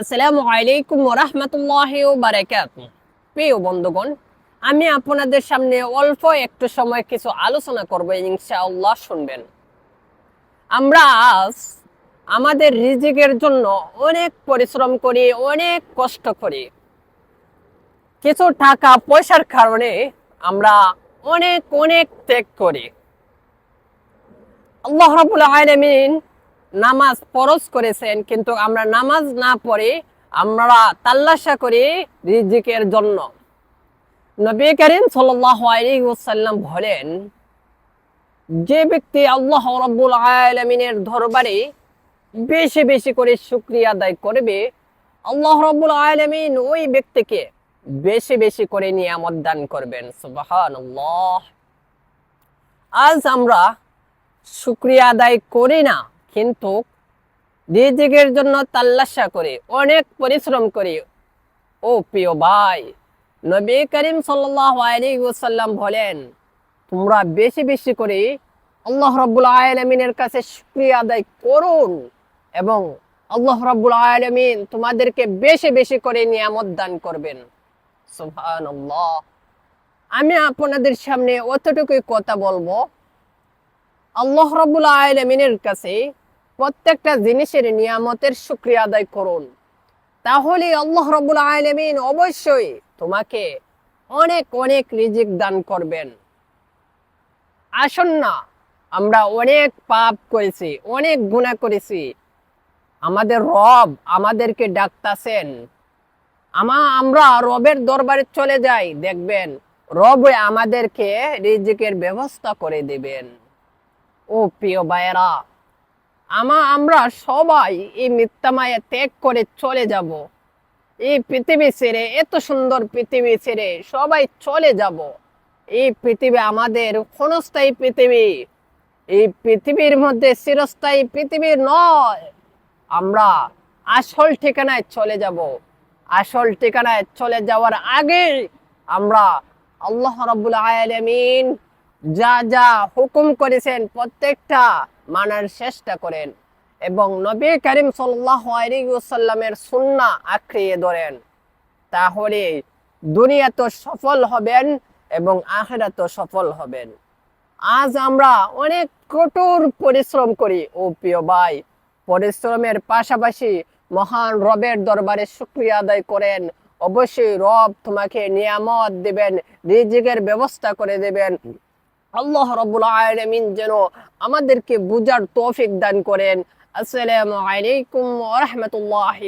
আসসালামু আলাইকুম রহমতুল্লাহ বারাকাত প্রিয় বন্ধুগণ, আমি আপনাদের সামনে অল্প একটু সময় কিছু আলোচনা করব, ইনশাআল্লাহ শুনবেন। আমরা আজ আমাদের রিজিকের জন্য অনেক পরিশ্রম করি, অনেক কষ্ট করি। কিছু টাকা পয়সার কারণে আমরা অনেক অনেক ত্যাগ করি। আল্লাহ রাবুল আলমিন নামাজ ফরজ করেছেন, কিন্তু আমরা নামাজ না পড়ে আমরা তাল্লাশা করি রিজিকের জন্য। নবী করিম ওয়াসাল্লাম বলেন, যে ব্যক্তি আল্লাহ রাব্বুল আলামিনের দরবারে বেশি বেশি করে শুকরিয়া আদায় করবে, আল্লাহ রাব্বুল আলামিন ওই ব্যক্তিকে বেশি বেশি করে নিয়ামত দান করবেন। সুবহানাল্লাহ। আজ আমরা শুক্রিয়া আদায় করি না কিন্তু রিজিকের জন্য তাল্লাশা করি, অনেক পরিশ্রম করি। ও প্রিয় ভাই, নবী করিম ওয়াসাল্লাম বলেন, তোমরা বেশি বেশি করে আল্লাহ রাব্বুল আলামিনের কাছে শুকরিয়া আদায় করুন এবং আল্লাহ রাব্বুল আলামিন তোমাদেরকে বেশি বেশি করে নিয়ামত দান করবেন। সুবহানাল্লাহ। আমি আপনাদের সামনে অতটুকুই কথা বলব। আল্লাহ রাবুল আলমিনের কাছে প্রত্যেকটা জিনিসের নিয়ামতের শুক্রিয়া আদায় করুন। তাহলে আল্লাহ রাবুল আলমিন অবশ্যই তোমাকে অনেক অনেক রিজিক দান করবেন। আসুন না, আমরা অনেক পাপ করেছি, অনেক গুণা করেছি। আমাদের রব আমাদেরকে ডাকতাছেন। আমা, আমরা রবের দরবারে চলে যাই, দেখবেন রব আমাদেরকে রিজিকের ব্যবস্থা করে দেবেন। ও প্রিয় ভাইয়েরা আমা, আমরা সবাই এই মিথ্যা মায়া ত্যাগ করে চলে যাব। এই পৃথিবী ছেড়ে, এত সুন্দর পৃথিবী ছেড়ে সবাই চলে যাব। এই পৃথিবী আমাদের ক্ষণস্থায়ী পৃথিবী। এই পৃথিবীর মধ্যে চিরস্থায়ী পৃথিবী নয়। আমরা আসল ঠিকানায় চলে যাব। আসল ঠিকানায় চলে যাওয়ার আগে আমরা আল্লাহ রাব্বুল আলামিন যা যা হুকুম করেছেন প্রত্যেকটা মানার চেষ্টা করেন এবং নবী করিম সাল্লামের সুন্না আঁকড়িয়ে ধরেন। তাহলে দুনিয়া তো সফল হবেন এবং আখেরা তো সফল হবেন। আজ আমরা অনেক কঠোর পরিশ্রম করি, ও প্রিয় ভাই। পরিশ্রমের পাশাপাশি মহান রবের দরবারে শুক্রিয়া আদায় করেন। অবশ্যই রব তোমাকে নিয়ামত দেবেন, রিজিকের ব্যবস্থা করে দেবেন। আল্লাহ রব্বুল আলমিন যেন আমাদেরকে বুঝার তৌফিক দান করেন। আসসালামু আলাইকুম রহমতুল্লাহ